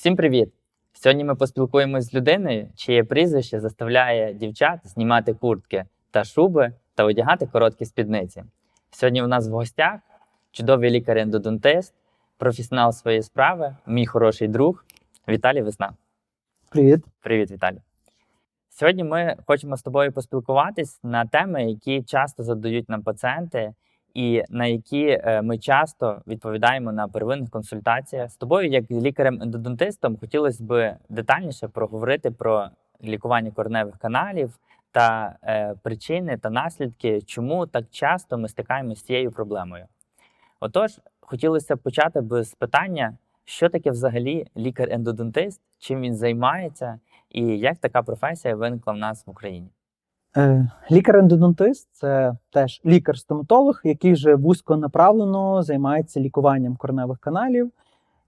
Всім привіт! Сьогодні ми поспілкуємось з людиною, чиє прізвище заставляє дівчат знімати куртки та шуби та одягати короткі спідниці. Сьогодні у нас в гостях чудовий лікар-ендодонтист, професіонал своєї справи, мій хороший друг Віталій Весна. Привіт. Привіт, Віталій. Сьогодні ми хочемо з тобою поспілкуватись на теми, які часто задають нам пацієнти, і на які е, ми часто відповідаємо на первинних консультаціях. З тобою, як лікарем-ендодонтистом, хотілося б детальніше проговорити про лікування кореневих каналів та е, причини та наслідки, чому так часто ми стикаємося з цією проблемою. Отож, хотілося б почати б з питання, що таке взагалі лікар-ендодонтист, чим він займається, і як така професія виникла в нас в Україні. Е, Лікар-ендодонтист це теж лікар-стоматолог, який вже вузьконаправлено займається лікуванням кореневих каналів.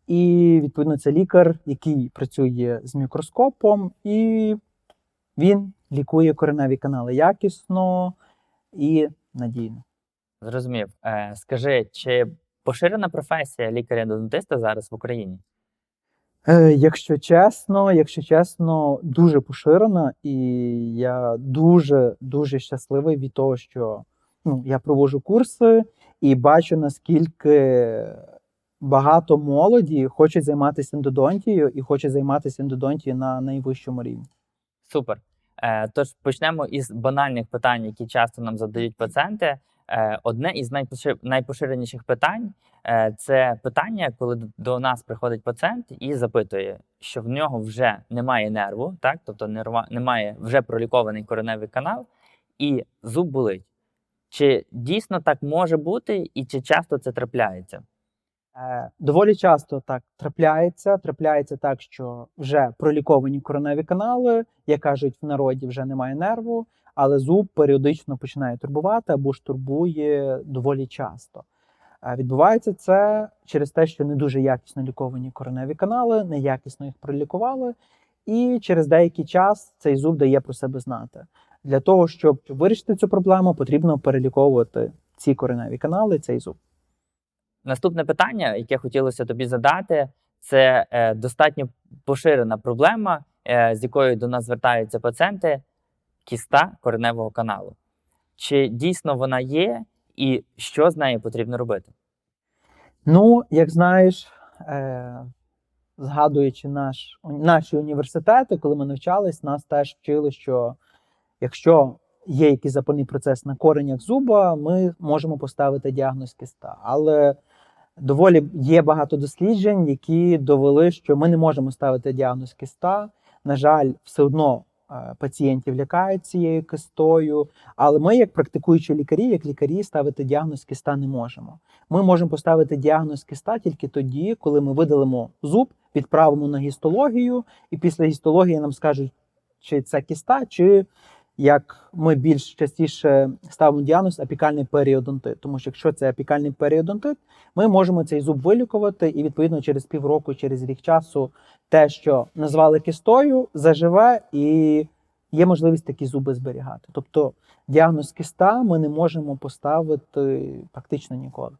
І, відповідно, це лікар, який працює з мікроскопом, і він лікує кореневі канали якісно і надійно. Зрозумів. Е, скажи, чи поширена професія лікаря-ендодонтиста зараз в Україні? Е, Якщо чесно, якщо чесно, дуже поширена, і я дуже дуже щасливий від того, що ну, я проводжу курси і бачу, наскільки багато молоді хочуть займатися ендодонтією і хочуть займатися ендодонтією на найвищому рівні. Супер. Е, тож почнемо із банальних питань, які часто нам задають пацієнти. Е, одне із найпошир- найпоширеніших питань е, це питання, коли до нас приходить пацієнт і запитує, що в нього вже немає нерву, так тобто немає вже пролікований кореневий канал, і зуб болить. Чи дійсно так може бути, і чи часто це трапляється? Е, Доволі часто так трапляється. Трапляється так, що вже проліковані короневі канали, як кажуть в народі, вже немає нерву, але зуб періодично починає турбувати або ж турбує доволі часто. Відбувається це через те, що не дуже якісно ліковані короневі канали, неякісно їх пролікували, і через деякий час цей зуб дає про себе знати. Для того, щоб вирішити цю проблему, потрібно переліковувати ці кореневі канали, цей зуб. Наступне питання, яке хотілося тобі задати, це е, достатньо поширена проблема, е, з якою до нас звертаються пацієнти кіста кореневого каналу. Чи дійсно вона є, і що з нею потрібно робити? Ну, як знаєш, е, згадуючи наш, наші університети, коли ми навчались, нас теж вчили, що якщо є якийсь запальний процес на коренях зуба, ми можемо поставити діагноз киста. Але доволі є багато досліджень, які довели, що ми не можемо ставити діагноз киста. На жаль, все одно пацієнтів лякають цією кистою. Але ми, як практикуючі лікарі, як лікарі, ставити діагноз киста не можемо. Ми можемо поставити діагноз киста тільки тоді, коли ми видалимо зуб, відправимо на гістологію, і після гістології нам скажуть, чи це киста, чи як ми більш частіше ставимо діагноз апікальний періодонтит. Тому що якщо це апікальний періодонтит, ми можемо цей зуб вилікувати, і відповідно через півроку, через рік часу, те, що назвали кистою, заживе і є можливість такі зуби зберігати. Тобто діагноз киста ми не можемо поставити практично ніколи.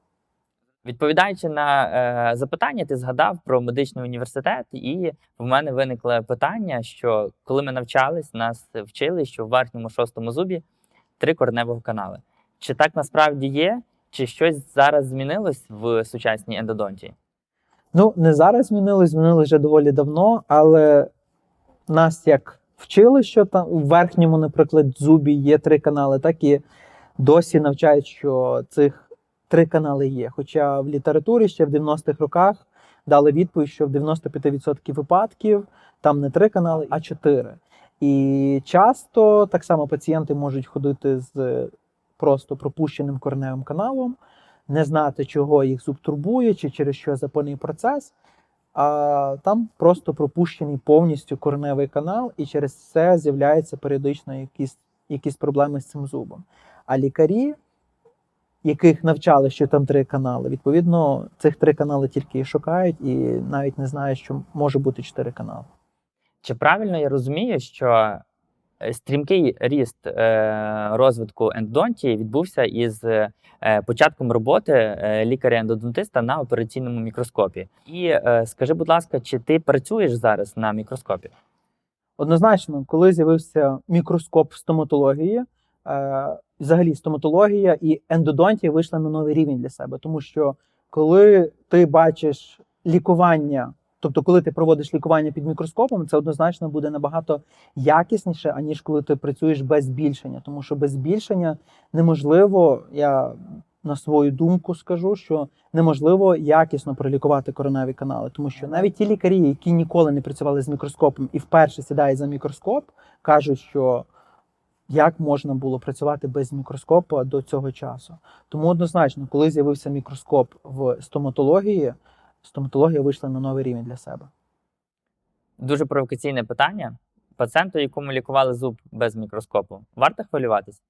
Відповідаючи на е, запитання, ти згадав про медичний університет, і в мене виникло питання, що коли ми навчались, нас вчили, що в верхньому шостому зубі три кореневих канали. Чи так насправді є, чи щось зараз змінилось в сучасній ендодонтії? Ну, не зараз змінилось, змінилось вже доволі давно, але нас як вчили, що там у верхньому, наприклад, зубі є три канали, так і досі навчають, що цих три канали є. Хоча в літературі ще в 90-х роках дали відповідь, що в 95% випадків там не три канали, а чотири. І часто так само пацієнти можуть ходити з просто пропущеним кореневим каналом, не знати, чого їх зуб турбує, чи через що запальний процес. А там просто пропущений повністю кореневий канал, і через це з'являються періодично якісь, якісь проблеми з цим зубом. А лікарі, яких навчали, що там три канали, відповідно, цих три канали тільки і шукають, і навіть не знають, що може бути чотири канали. Чи правильно я розумію, що Е, Стрімкий ріст е, розвитку ендодонтії відбувся із е, початком роботи лікаря-ендодонтиста на операційному мікроскопі. І скажи, будь ласка, чи ти працюєш зараз на мікроскопі? Однозначно, коли з'явився мікроскоп стоматології, взагалі стоматологія і ендодонтія вийшли на новий рівень для себе, тому що коли ти бачиш лікування, тобто коли ти проводиш лікування під мікроскопом, це однозначно буде набагато якісніше, аніж коли ти працюєш без збільшення, тому що без збільшення неможливо, я на свою думку скажу, що неможливо якісно пролікувати короневі канали, тому що навіть ті лікарі, які ніколи не працювали з мікроскопом і вперше сідають за мікроскоп, кажуть, що як можна було працювати без мікроскопа до цього часу. Тому однозначно, коли з'явився мікроскоп в стоматології, стоматологія вийшла на новий рівень для себе. Дуже провокаційне питання. Пацієнту, якому лікували зуб без мікроскопу, варто хвилюватись?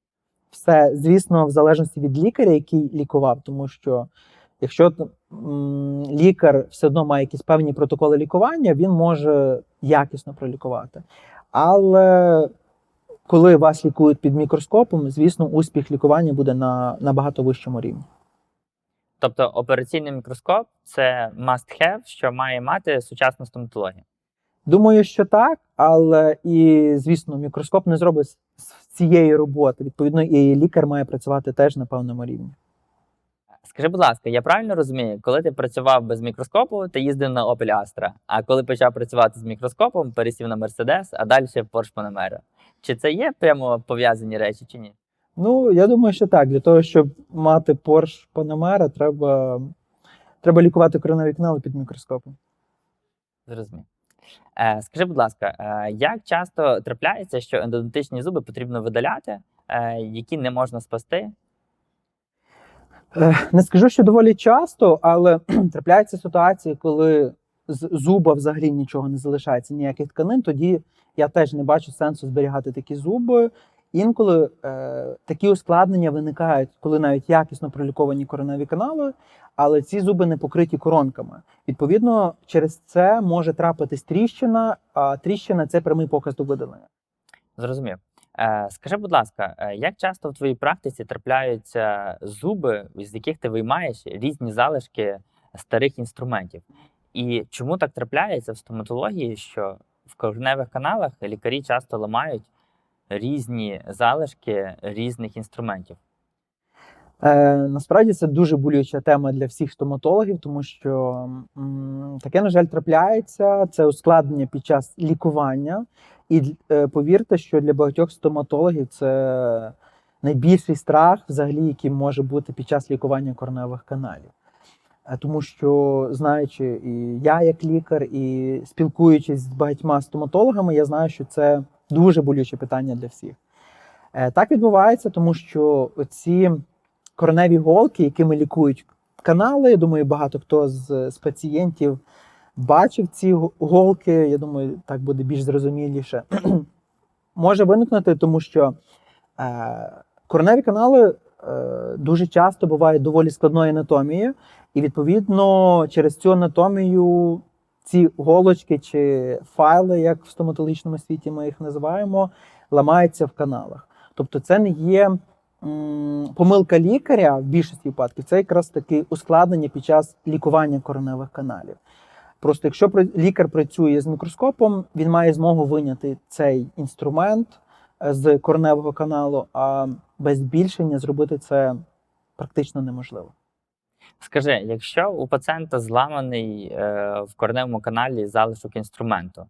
Все, звісно, в залежності від лікаря, який лікував, тому що якщо лікар все одно має якісь певні протоколи лікування, він може якісно пролікувати. Але коли вас лікують під мікроскопом, звісно, успіх лікування буде на набагато вищому рівні. Тобто операційний мікроскоп це must have, що має мати сучасна стоматологія. Думаю, що так, але і звісно, мікроскоп не зробить з цієї роботи. Відповідно, і лікар має працювати теж на певному рівні. Скажи, будь ласка, я правильно розумію, коли ти працював без мікроскопу, ти їздив на Opel Astra, а коли почав працювати з мікроскопом, пересів на Mercedes, а далі в Porsche Panamera. Чи це є прямо пов'язані речі, чи ні? Ну, я думаю, що так. Для того, щоб мати Porsche Panamera, треба, треба лікувати коронаві канали під мікроскопом. Зрозумів. Е, скажи, будь ласка, е, як часто трапляється, що ендодонтичні зуби потрібно видаляти, е, які не можна спасти? Е, Не скажу, що доволі часто, але трапляються ситуації, коли з зуба взагалі нічого не залишається, ніяких тканин. Тоді я теж не бачу сенсу зберігати такі зуби. Інколи е, такі ускладнення виникають, коли навіть якісно проліковані короневі канали, але ці зуби не покриті коронками. Відповідно, через це може трапитись тріщина, а тріщина це прямий показ до видалення. Зрозумів. Е, скажи, будь ласка, е, як часто в твоїй практиці трапляються зуби, з яких ти виймаєш різні залишки старих інструментів? І чому так трапляється в стоматології, що в кореневих каналах лікарі часто ламають різні залишки різних інструментів? Е, насправді це дуже болюча тема для всіх стоматологів, тому що таке, на жаль, трапляється. Це ускладнення під час лікування. І е, повірте, що для багатьох стоматологів це найбільший страх, взагалі, який може бути під час лікування кореневих каналів. Е, Тому що, знаючи і я як лікар, і спілкуючись з багатьма стоматологами, я знаю, що це дуже болюче питання для всіх. Так відбувається, тому що ці кореневі голки, якими лікують канали. Я думаю, багато хто з, з пацієнтів бачив ці голки. Я думаю, так буде більш зрозуміліше. Може виникнути, тому що е, кореневі канали е, дуже часто бувають доволі складної анатомії, і відповідно через цю анатомію ці голочки чи файли, як в стоматологічному світі ми їх називаємо, ламаються в каналах. Тобто, це не є помилка лікаря в більшості випадків, це якраз таки ускладнення під час лікування короневих каналів. Просто якщо лікар працює з мікроскопом, він має змогу виняти цей інструмент е, з кореневого каналу, а без збільшення зробити це практично неможливо. Скажи, якщо у пацієнта зламаний е, в кореневому каналі залишок інструменту,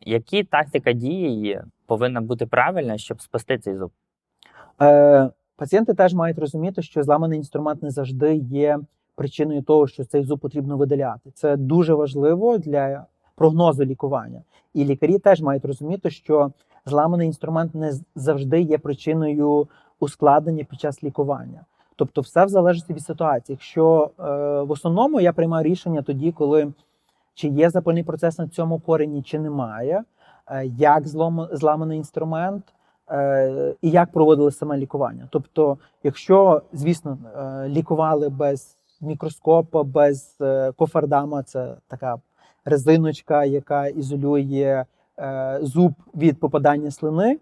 які тактика дії повинна бути правильна, щоб спасти цей зуб? Е, пацієнти теж мають розуміти, що зламаний інструмент не завжди є причиною того, що цей зуб потрібно видаляти. Це дуже важливо для прогнозу лікування. І лікарі теж мають розуміти, що зламаний інструмент не завжди є причиною ускладнення під час лікування. Тобто, все в залежності від ситуації. Якщо е, в основному я приймаю рішення тоді, коли чи є запальний процес на цьому корені, чи немає, е, як злом, зламаний інструмент, і як проводили саме лікування. Тобто, якщо, звісно, е, лікували без мікроскопа, без е, кофардама, це така резиночка, яка ізолює е, зуб від попадання слини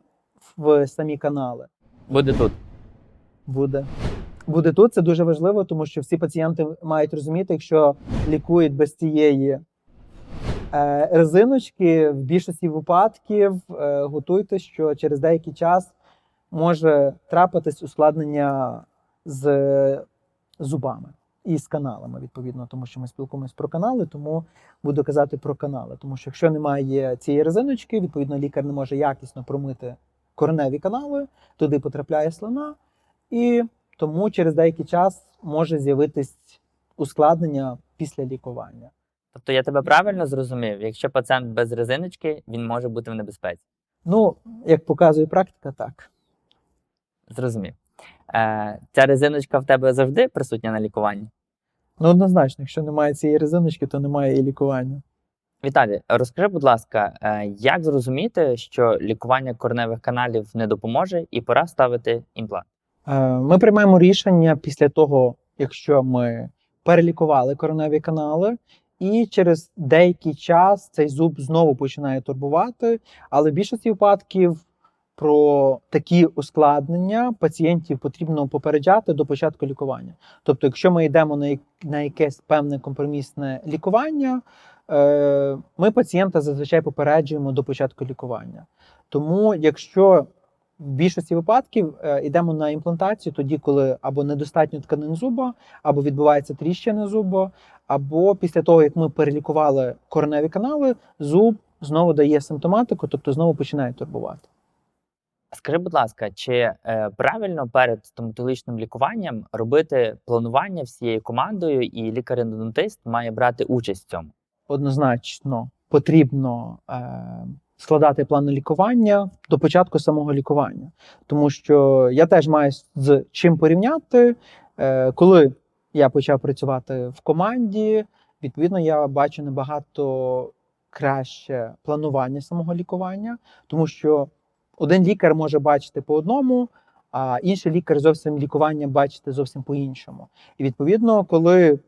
в самі канали. Буде тут. Буде. Буде тут. Це дуже важливо, тому що всі пацієнти мають розуміти, якщо лікують без цієї е, резиночки, в більшості випадків е, готуйте, що через деякий час може трапитись ускладнення з зубами і з каналами, відповідно, тому що ми спілкуємось про канали, тому буду казати про канали. Тому що якщо немає цієї резиночки, відповідно лікар не може якісно промити кореневі канали, туди потрапляє слина, і тому через деякий час може з'явитись ускладнення після лікування. Тобто я тебе правильно зрозумів, якщо пацієнт без резиночки, він може бути в небезпеці. Ну, як показує практика, так. Зрозумів. Е, ця резиночка в тебе завжди присутня на лікуванні? Ну, однозначно, якщо немає цієї резиночки, то немає і лікування. Віталій, розкажи, будь ласка, е, як зрозуміти, що лікування кореневих каналів не допоможе і пора ставити імплант? Е, Ми приймаємо рішення після того, якщо ми перелікували короневі канали, і через деякий час цей зуб знову починає турбувати. Але в більшості випадків про такі ускладнення пацієнтів потрібно попереджати до початку лікування. Тобто, якщо ми йдемо на, якесь певне компромісне лікування, е, ми пацієнта зазвичай попереджуємо до початку лікування. Тому, якщо в більшості випадків е, йдемо на імплантацію тоді, коли або недостатньо тканин зуба, або відбувається тріщина зуба, або після того, як ми перелікували кореневі канали, зуб знову дає симптоматику, тобто знову починає турбувати. Скажи, будь ласка, чи е, правильно перед стоматологічним лікуванням робити планування всією командою, і лікар-ендодонтист має брати участь в цьому? Однозначно потрібно е, складати план лікування до початку самого лікування, тому що я теж маю з чим порівняти, е, коли я почав працювати в команді, відповідно, я бачу набагато краще планування самого лікування, тому що один лікар може бачити по одному, а інший лікар зовсім лікування бачити зовсім по-іншому. І відповідно, коли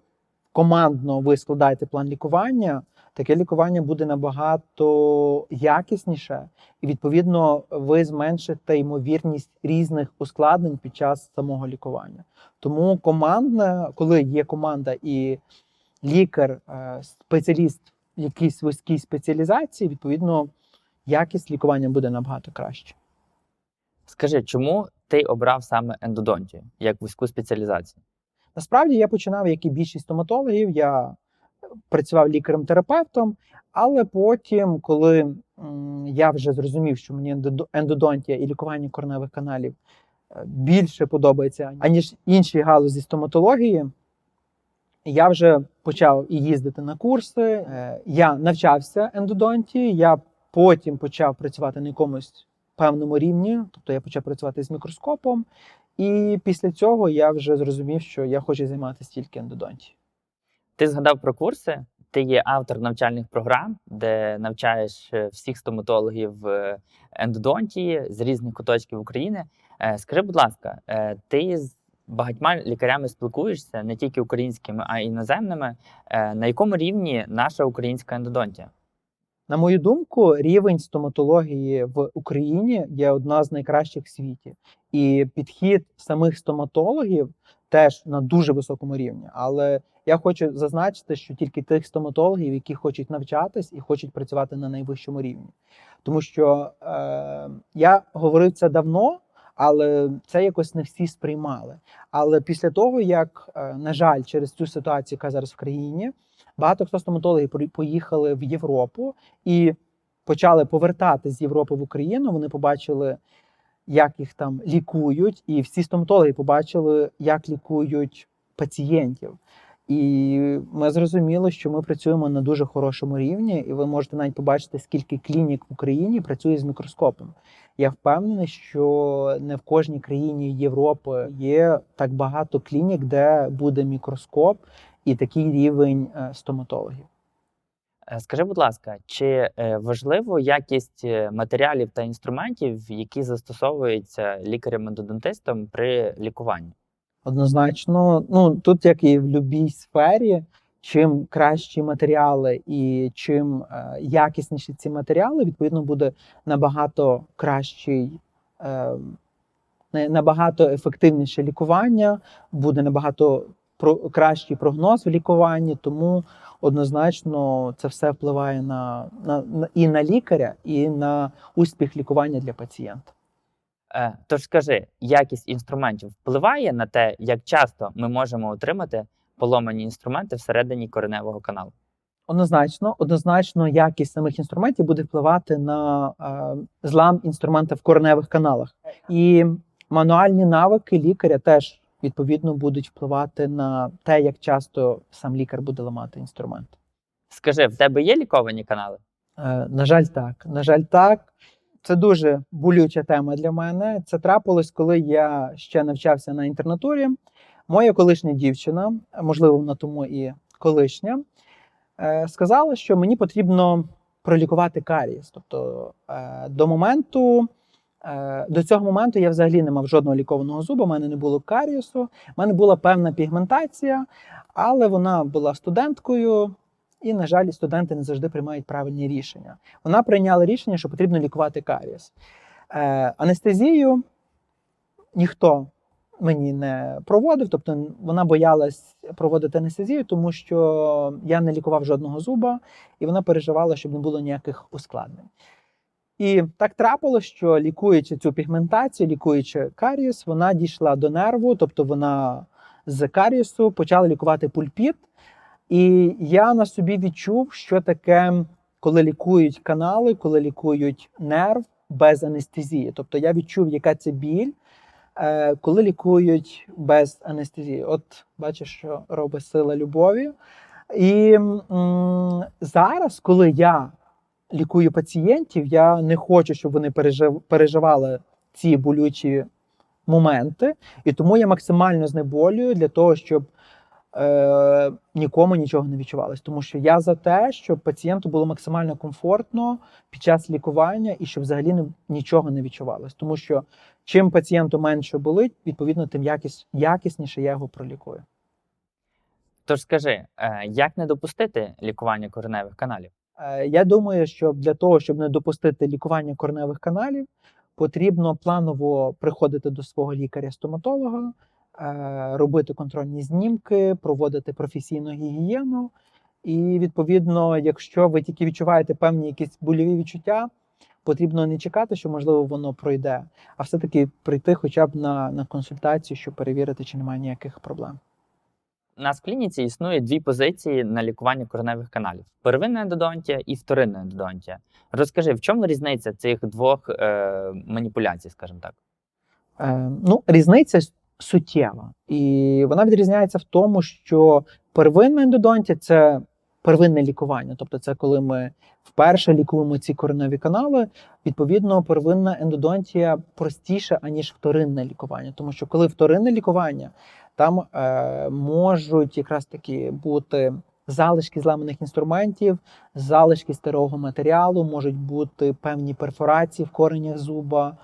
командно ви складаєте план лікування, таке лікування буде набагато якісніше, і відповідно ви зменшите ймовірність різних ускладнень під час самого лікування. Тому командне, коли є команда і лікар, е, спеціаліст в якійсь вузькій спеціалізації, відповідно, якість лікування буде набагато краще. Скажи, чому ти обрав саме ендодонтію як вузьку спеціалізацію? Насправді я починав, як і більшість стоматологів, я працював лікарем-терапевтом, але потім, коли я вже зрозумів, що мені ендодо- ендодонтія і лікування кореневих каналів е, більше подобається, аніж інші галузі стоматології, я вже почав і їздити на курси. е, Я навчався ендодонтії, я потім почав працювати на якомусь певному рівні, тобто я почав працювати з мікроскопом. І після цього я вже зрозумів, що я хочу займатися тільки ендодонтією. Ти згадав про курси. Ти є автор навчальних програм, де навчаєш е, всіх стоматологів е, ендодонтії з різних куточків України. Е, Скажи, будь ласка, ти з багатьма лікарями спілкуєшся не тільки українськими, а й іноземними. На якому рівні наша українська ендодонтія? На мою думку, рівень стоматології в Україні є одна з найкращих в світі, і підхід самих стоматологів теж на дуже високому рівні. Але я хочу зазначити, що тільки тих стоматологів, які хочуть навчатись і хочуть працювати на найвищому рівні. Тому що е, я говорив це давно, але це якось не всі сприймали. Але після того, як, е, на жаль, через цю ситуацію, яка зараз в країні, багато хто стоматологів поїхали в Європу і почали повертати з Європи в Україну. Вони побачили, як їх там лікують, і всі стоматологи побачили, як лікують пацієнтів. І ми зрозуміли, що ми працюємо на дуже хорошому рівні, і ви можете навіть побачити, скільки клінік в Україні працює з мікроскопом. Я впевнений, що не в кожній країні Європи є так багато клінік, де буде мікроскоп і такий рівень е, стоматологів. Е, Скажи, будь ласка, чи е, важливо якість е, матеріалів та інструментів, які застосовуються лікарем-ендодонтистом при лікуванні? Однозначно, ну тут як і в будь-якій сфері, чим кращі матеріали і чим якісніші ці матеріали, відповідно буде набагато кращий набагато ефективніше лікування, буде набагато кращий прогноз в лікуванні, тому однозначно це все впливає на, на, на і на лікаря, і на успіх лікування для пацієнта. Е, Тож скажи, якість інструментів впливає на те, як часто ми можемо отримати поломані інструменти всередині кореневого каналу? Однозначно, однозначно, якість самих інструментів буде впливати на е, злам інструмента в кореневих каналах. І мануальні навики лікаря теж відповідно будуть впливати на те, як часто сам лікар буде ламати інструмент. Скажи, в тебе є ліковані канали? Е, на жаль, так. На жаль, так. Це дуже болюча тема для мене. Це трапилось, коли я ще навчався на інтернатурі. Моя колишня дівчина, можливо, вона тому і колишня, е, сказала, що мені потрібно пролікувати карієс. Тобто е, до моменту. Е, До цього моменту я взагалі не мав жодного лікованого зуба, у мене не було карієсу, у мене була певна пігментація, але вона була студенткою, і, на жаль, студенти не завжди приймають правильні рішення. Вона прийняла рішення, що потрібно лікувати карієс. Е, анестезію ніхто мені не проводив, тобто вона боялась проводити анестезію, тому що я не лікував жодного зуба, і вона переживала, щоб не було ніяких ускладнень. І так трапилося, що лікуючи цю пігментацію, лікуючи карієс, вона дійшла до нерву, тобто вона з карієсу почала лікувати пульпіт. І я на собі відчув, що таке, коли лікують канали, коли лікують нерв без анестезії. Тобто я відчув, яка це біль, е, коли лікують без анестезії. От бачиш, що робить сила любові. І м, зараз, коли я лікую пацієнтів, я не хочу, щоб вони переживали ці болючі моменти, і тому я максимально знеболюю для того, щоб е, нікому нічого не відчувалось. Тому що я за те, щоб пацієнту було максимально комфортно під час лікування і щоб взагалі нічого не відчувалось. Тому що чим пацієнту менше болить, відповідно, тим якіс, якісніше я його пролікую. Тож скажи, е, як не допустити лікування кореневих каналів? Е, Я думаю, що для того, щоб не допустити лікування кореневих каналів, потрібно планово приходити до свого лікаря-стоматолога, е, робити контрольні знімки, проводити професійну гігієну. І відповідно, якщо ви тільки відчуваєте певні якісь больові відчуття, потрібно не чекати, що можливо воно пройде, а все-таки прийти хоча б на, на консультацію, щоб перевірити, чи немає ніяких проблем. У нас в клініці існує дві позиції на лікування кореневих каналів: первинна ендодонтія і вторинна ендодонтія. Розкажи, в чому різниця цих двох е, маніпуляцій, скажімо так? Е, ну, різниця суттєва. І вона відрізняється в тому, що первинна ендодонтія це первинне лікування. Тобто, це коли ми вперше лікуємо ці кореневі канали. Відповідно, первинна ендодонтія простіша, аніж вторинне лікування. Тому що коли вторинне лікування, там е, можуть якраз таки бути. Залишки зламаних інструментів, залишки старого матеріалу, можуть бути певні перфорації в коренях зуба,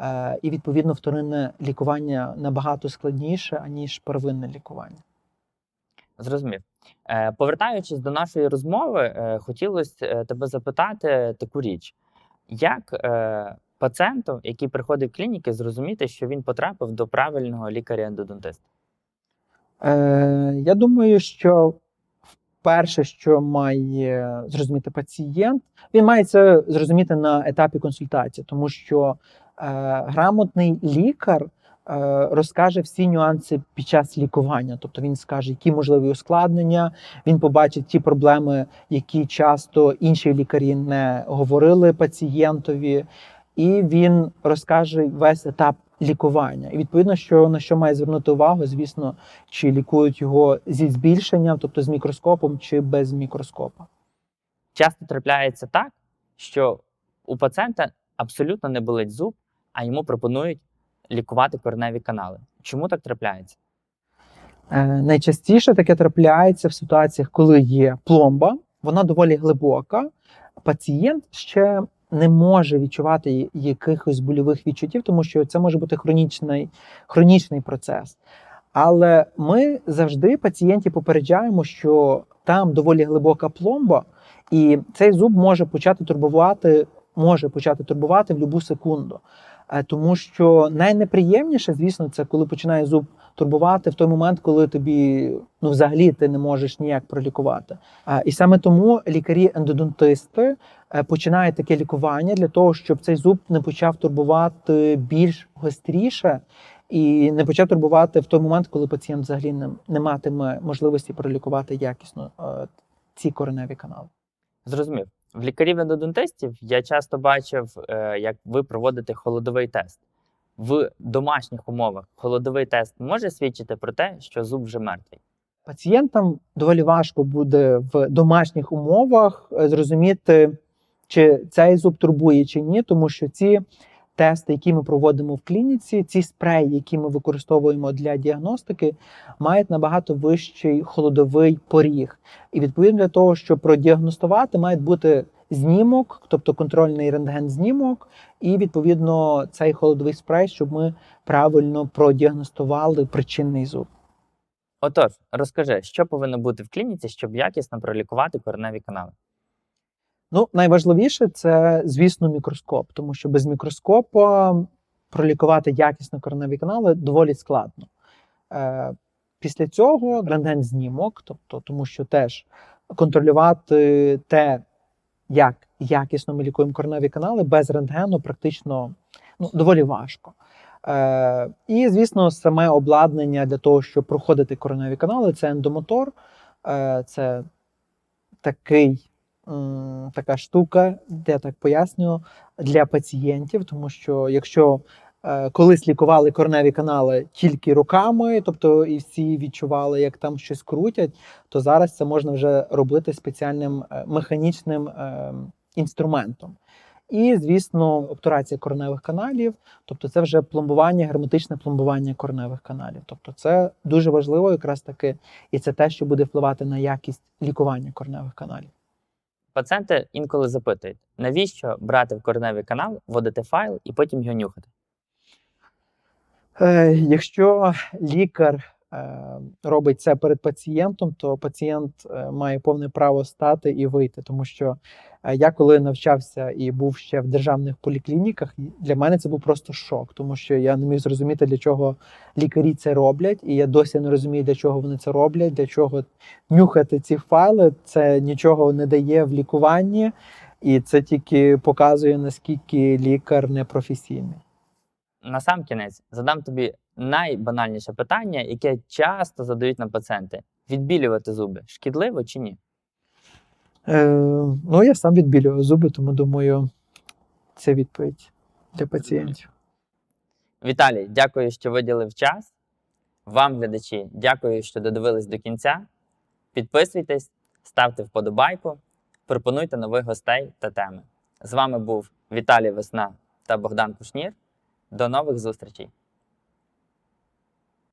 Е, і відповідно вторинне лікування набагато складніше, аніж первинне лікування. Зрозумів. Е, повертаючись до нашої розмови, е, хотілося е, тебе запитати таку річ: як пацієнту, який приходить в клініки, зрозуміти, що він потрапив до правильного лікаря-ендодонтиста? Е, я думаю, що перше, що має зрозуміти пацієнт, він має це зрозуміти на етапі консультації, тому що е, грамотний лікар розкаже всі нюанси під час лікування. Тобто він скаже, які можливі ускладнення, він побачить ті проблеми, які часто інші лікарі не говорили пацієнтові, і він розкаже весь етап лікування. І відповідно, що на що має звернути увагу, звісно, чи лікують його зі збільшенням, тобто з мікроскопом, чи без мікроскопа. Часто трапляється так, що у пацієнта абсолютно не болить зуб, а йому пропонують лікувати кореневі канали. Чому так трапляється? Е, найчастіше таке трапляється в ситуаціях, коли є пломба, вона доволі глибока. Пацієнт ще не може відчувати якихось больових відчуттів, тому що це може бути хронічний, хронічний процес. Але ми завжди пацієнтів попереджаємо, що там доволі глибока пломба, і цей зуб може почати турбувати, може почати турбувати в будь-яку секунду. Е, Тому що найнеприємніше, звісно, це коли починає зуб турбувати в той момент, коли тобі ну взагалі ти не можеш ніяк пролікувати. Е, І саме тому лікарі-ендодонтисти е, починають таке лікування для того, щоб цей зуб не почав турбувати більш гостріше і не почав турбувати в той момент, коли пацієнт взагалі не, не матиме можливості пролікувати якісно е, ці кореневі канали. Зрозумів. В лікарів ендодонтистів я часто бачив, е, як ви проводите холодовий тест. В домашніх умовах холодовий тест може свідчити про те, що зуб вже мертвий. Пацієнтам доволі важко буде в домашніх умовах е, зрозуміти, чи цей зуб турбує чи ні, тому що ці тести, які ми проводимо в клініці, ці спреї, які ми використовуємо для діагностики, мають набагато вищий холодовий поріг. І відповідно для того, щоб продіагностувати, має бути знімок, тобто контрольний рентген-знімок, і відповідно цей холодовий спрей, щоб ми правильно продіагностували причинний зуб. Отож, розкажи, що повинно бути в клініці, щоб якісно пролікувати кореневі канали. Ну, найважливіше це, звісно, мікроскоп, тому що без мікроскопа пролікувати якісно кореневі канали доволі складно. Е, після цього рентген-знімок, тобто, тому що теж контролювати те, як якісно ми лікуємо кореневі канали, без рентгену практично ну, доволі важко. Е, і, звісно, саме обладнання для того, щоб проходити кореневі канали, це ендомотор, е, це такий така штука, я так пояснюю, для пацієнтів, тому що якщо е, колись лікували кореневі канали тільки руками, тобто і всі відчували, як там щось крутять, то зараз це можна вже робити спеціальним е, механічним е, інструментом. І, звісно, обтурація кореневих каналів, тобто це вже пломбування, герметичне пломбування кореневих каналів. Тобто це дуже важливо, якраз таки, і це те, що буде впливати на якість лікування кореневих каналів. Пацієнти інколи запитують, навіщо брати в кореневий канал, вводити файл і потім його нюхати. Е, якщо лікар е, робить це перед пацієнтом, то пацієнт е, має повне право стати і вийти. Тому що я коли навчався і був ще в державних поліклініках, для мене це був просто шок, тому що я не міг зрозуміти, для чого лікарі це роблять, і я досі не розумію, для чого вони це роблять, для чого нюхати ці файли. Це нічого не дає в лікуванні, і це тільки показує наскільки лікар непрофесійний. На сам кінець задам тобі найбанальніше питання, яке часто задають нам пацієнти: відбілювати зуби шкідливо чи ні? Е, ну, я сам відбілюю зуби, тому думаю, це відповідь для пацієнтів. Віталій, дякую, що виділив час. Вам, глядачі, дякую, що додивились до кінця. Підписуйтесь, ставте вподобайку, пропонуйте нових гостей та теми. З вами був Віталій Весна та Богдан Кушнір. До нових зустрічей!